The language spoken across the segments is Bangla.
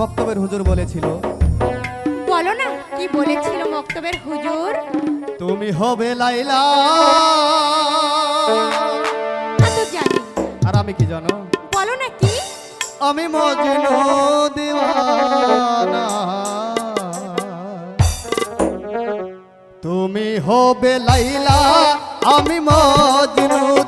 মক্তবের হুজুর বলেছিল। বলো না কি বলেছিল মক্তবের হুজুর? তুমি হবে লাইলা। জানি। আর আমি কি জানো? বলো না কি? আমি মজনু দিওয়ানা। তুমি হবে লাইলা আমি মজনু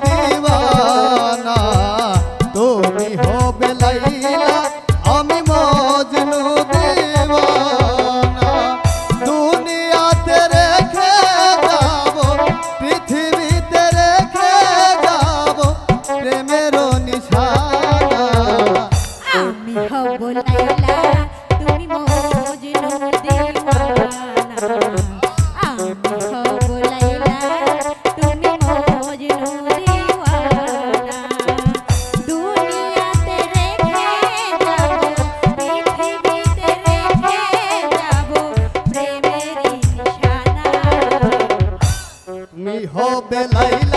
হব লাইলা হবে লাইলা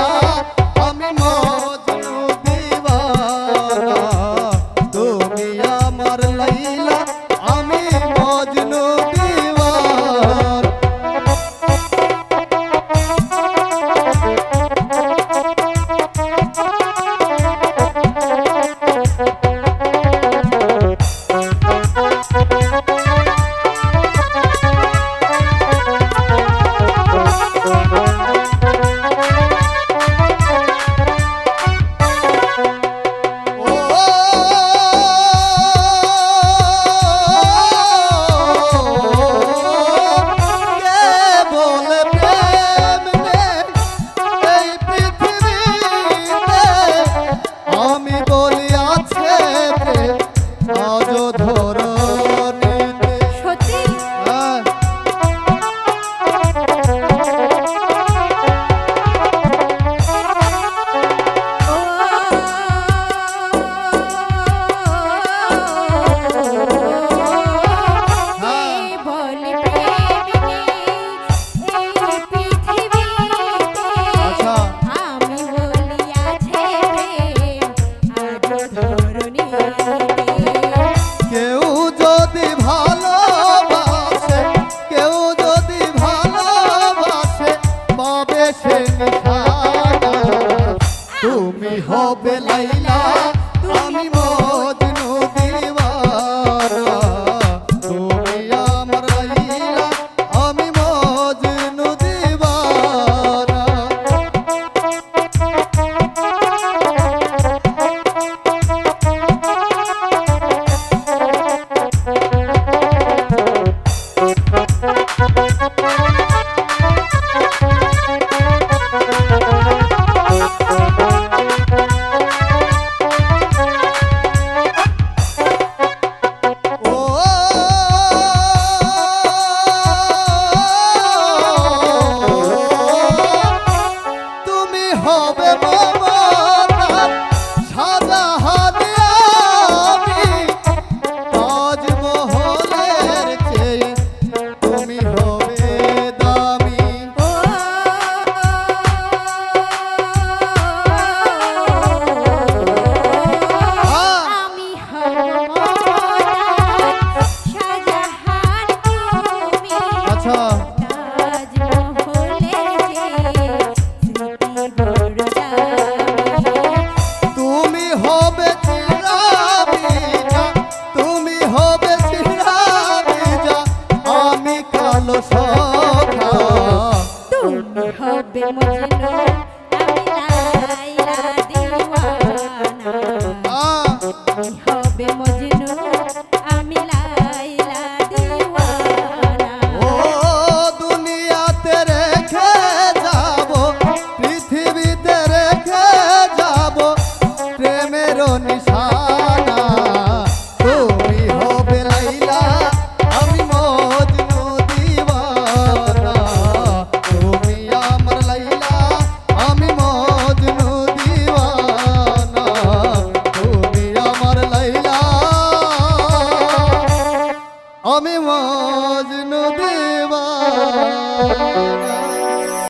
হবে মজনু আমি রাধা দিওয়ানা